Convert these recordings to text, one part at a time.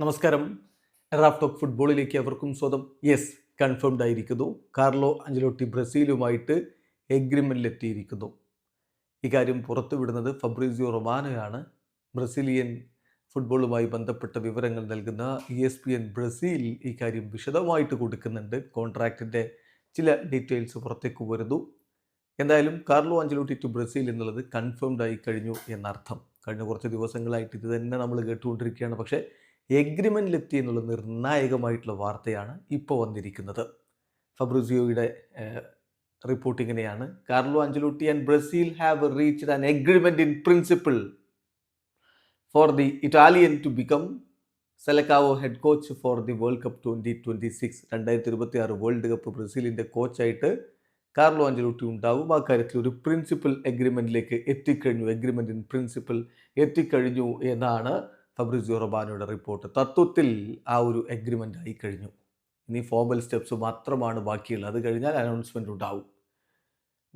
നമസ്കാരം. Raf talk ഫുട്ബോളിലേക്ക് അവർക്കും സ്വതം യെസ് കൺഫേംഡ് ആയിരിക്കുന്നു. കാർലോ അഞ്ചലോട്ടി ബ്രസീലുമായിട്ട് എഗ്രിമെന്റിലെത്തിയിരിക്കുന്നു ഇക്കാര്യം പുറത്തുവിടുന്നത് ഫബ്രീസിയോ റൊമാനോയാണ്. ബ്രസീലിയൻ ഫുട്ബോളുമായി ബന്ധപ്പെട്ട വിവരങ്ങൾ നൽകുന്ന E S P N Brazil ഇക്കാര്യം വിശദമായിട്ട് കൊടുക്കുന്നുണ്ട്. കോൺട്രാക്റ്റിന്റെ ചില ഡീറ്റെയിൽസ് പുറത്തേക്ക് വരുന്നു. എന്തായാലും കാർലോ അഞ്ചലോട്ടി ടു ബ്രസീൽ എന്നുള്ളത് കൺഫേംഡ് ആയി കഴിഞ്ഞു എന്നർത്ഥം. കഴിഞ്ഞ കുറച്ച് ദിവസങ്ങളായിട്ട് ഇത് തന്നെ നമ്മൾ കേട്ടുകൊണ്ടിരിക്കുകയാണ്. പക്ഷേ എഗ്രിമെന്റിലെത്തി എന്നുള്ള നിർണായകമായിട്ടുള്ള വാർത്തയാണ് ഇപ്പോൾ വന്നിരിക്കുന്നത്. ഫബ്രിസിയോയുടെ റിപ്പോർട്ട് ഇങ്ങനെയാണ് Carlo Ancelotti and Brazil have reached an agreement in principle for the Italian to become Selecao head coach for the World Cup twenty twenty six. രണ്ടായിരത്തി ഇരുപത്തി ആറ് വേൾഡ് കപ്പ് ബ്രസീലിന്റെ കോച്ചായിട്ട് കാർലോ അഞ്ചലോട്ടി ഉണ്ടാവും. ആ കാര്യത്തിൽ ഒരു പ്രിൻസിപ്പൽ എഗ്രിമെന്റിലേക്ക് എത്തിക്കഴിഞ്ഞു. എഗ്രിമെന്റ് ഇൻ പ്രിൻസിപ്പൽ എത്തിക്കഴിഞ്ഞു എന്നാണ് ഫബ്രിസിയോ റൊബാനോയുടെ റിപ്പോർട്ട്. തത്വത്തിൽ ആ ഒരു എഗ്രിമെന്റ് ആയി കഴിഞ്ഞു. ഇനി ഫോർമൽ സ്റ്റെപ്സ് മാത്രമാണ് ബാക്കിയുള്ളത്. അത് കഴിഞ്ഞാൽ അനൗൺസ്മെന്റ് ഉണ്ടാവും.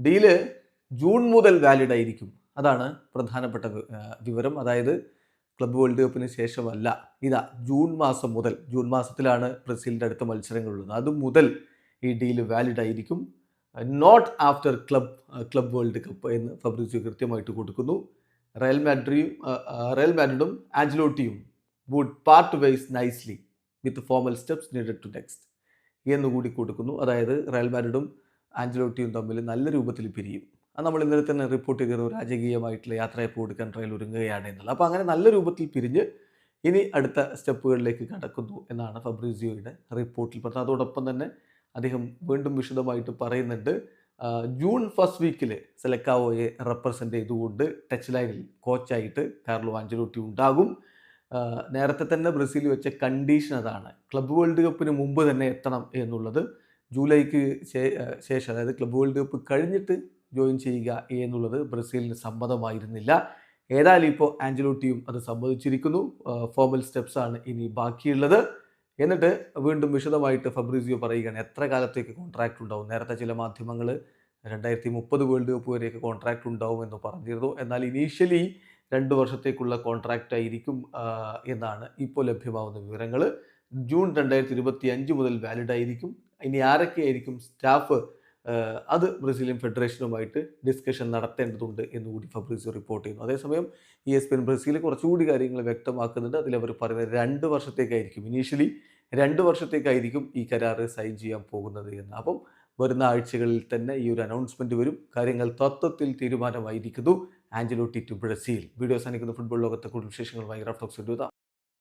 ഡീൽ ജൂൺ മുതൽ വാലിഡ് ആയിരിക്കും. അതാണ് പ്രധാനപ്പെട്ട വിവരം. അതായത് ക്ലബ് വേൾഡ് കപ്പിന് ശേഷമല്ല. ഇതാ ജൂൺ മാസം മുതൽ. ജൂൺ മാസത്തിലാണ് ബ്രസീലിന്റെ അടുത്ത മത്സരങ്ങളുള്ളത്. അത് മുതൽ ഈ ഡീൽ വാലിഡ് ആയിരിക്കും. Not after club club World Cup എന്ന് ഫബ്രിസിയോ കൃത്യമായിട്ട് കൊടുക്കുന്നു. റയൽ മാഡ്രിയും റയൽ മാഡ്രിഡും ആഞ്ചലോട്ടിയും would part ways nicely with formal steps needed to next എന്നുകൂടി കൊടുക്കുന്നു. അതായത് റയൽ മാഡ്രിഡും ആഞ്ചലോട്ടിയും തമ്മിൽ നല്ല രൂപത്തിൽ പിരിയും. അത് നമ്മൾ ഇന്നലെ തന്നെ റിപ്പോർട്ട് ചെയ്തിരുന്നു രാജകീയമായിട്ടുള്ള യാത്രയപ്പ് കൊടുക്കാൻ റയൽ ഒരുങ്ങുകയാണ് എന്നുള്ളത്. അപ്പോൾ അങ്ങനെ നല്ല രൂപത്തിൽ പിരിഞ്ഞ് ഇനി അടുത്ത സ്റ്റെപ്പുകളിലേക്ക് കടക്കുന്നു എന്നാണ് ഫബ്രീസിയോയുടെ റിപ്പോർട്ടിൽ പറഞ്ഞത്. അതോടൊപ്പം തന്നെ അദ്ദേഹം വീണ്ടും വിശദമായിട്ട് പറയുന്നുണ്ട്. ജൂൺ ഫസ്റ്റ് വീക്കിൽ സെലക്കാവോയെ റെപ്രസെന്റ് ചെയ്തുകൊണ്ട് ടച്ച് ലൈനിൽ കോച്ചായിട്ട് കാർലോ ആഞ്ചലോട്ടി ഉണ്ടാകും. നേരത്തെ തന്നെ ബ്രസീൽ വെച്ച കണ്ടീഷൻ അതാണ്. ക്ലബ് വേൾഡ് കപ്പിന് മുമ്പ് തന്നെ എത്തണം എന്നുള്ളത് ജൂലൈക്ക് ശേഷം അതായത് ക്ലബ് വേൾഡ് കപ്പ് കഴിഞ്ഞിട്ട് ജോയിൻ ചെയ്യുക എന്നുള്ളത് ബ്രസീലിന് സമ്മതമായിരുന്നില്ല. ഏതായാലും ഇപ്പോൾ ആഞ്ചലോട്ടിയും അത് സമ്മതിച്ചിരിക്കുന്നു. ഫോർമൽ സ്റ്റെപ്സാണ് ഇനി ബാക്കിയുള്ളത്. എന്നിട്ട് വീണ്ടും വിശദമായിട്ട് ഫബ്രീസിയോ പറയുകയാണ് എത്ര കാലത്തേക്ക് കോൺട്രാക്റ്റ് ഉണ്ടാവും? നേരത്തെ ചില മാധ്യമങ്ങൾ രണ്ടായിരത്തി മുപ്പത് വേൾഡ് കപ്പ് വരെയൊക്കെ കോൺട്രാക്റ്റ് ഉണ്ടാവും എന്ന് പറഞ്ഞിരുന്നു. എന്നാൽ ഇനീഷ്യലി രണ്ട് വർഷത്തേക്കുള്ള കോൺട്രാക്റ്റ് ആയിരിക്കും എന്നാണ് ഇപ്പോൾ ലഭ്യമാവുന്ന വിവരങ്ങൾ. ജൂൺ രണ്ടായിരത്തി ഇരുപത്തി അഞ്ച് മുതൽ വാലിഡ് ആയിരിക്കും. ഇനി ആരൊക്കെയായിരിക്കും സ്റ്റാഫ് അത് ബ്രസീലിയൻ ഫെഡറേഷനുമായിട്ട് ഡിസ്കഷൻ നടത്തേണ്ടതുണ്ട് എന്ന് കൂടി ഫബ്രീസിയോ റിപ്പോർട്ട് ചെയ്യുന്നു. അതേസമയം E S P N Brazil കുറച്ചുകൂടി കാര്യങ്ങൾ വ്യക്തമാക്കുന്നുണ്ട്. അതിൽ അവർ പറയുന്നത് രണ്ട് വർഷത്തേക്കായിരിക്കും. ഇനീഷ്യലി രണ്ട് വർഷത്തേക്കായിരിക്കും ഈ കരാറ് സൈൻ ചെയ്യാൻ പോകുന്നത് എന്ന്. അപ്പം വരുന്ന ആഴ്ചകളിൽ തന്നെ ഈ ഒരു അനൗൺസ്മെന്റ് വരും. കാര്യങ്ങൾ തത്വത്തിൽ തീരുമാനമായിരിക്കുന്നു. Ancelotti to Brazil. വീഡിയോ സാധിക്കുന്ന ഫുട്ബോൾ ലോകത്തെ കൂടുതൽ വിശേഷങ്ങൾ വിശേഷങ്ങളുമായി റഫ്ലോക്സ് എടുത്താം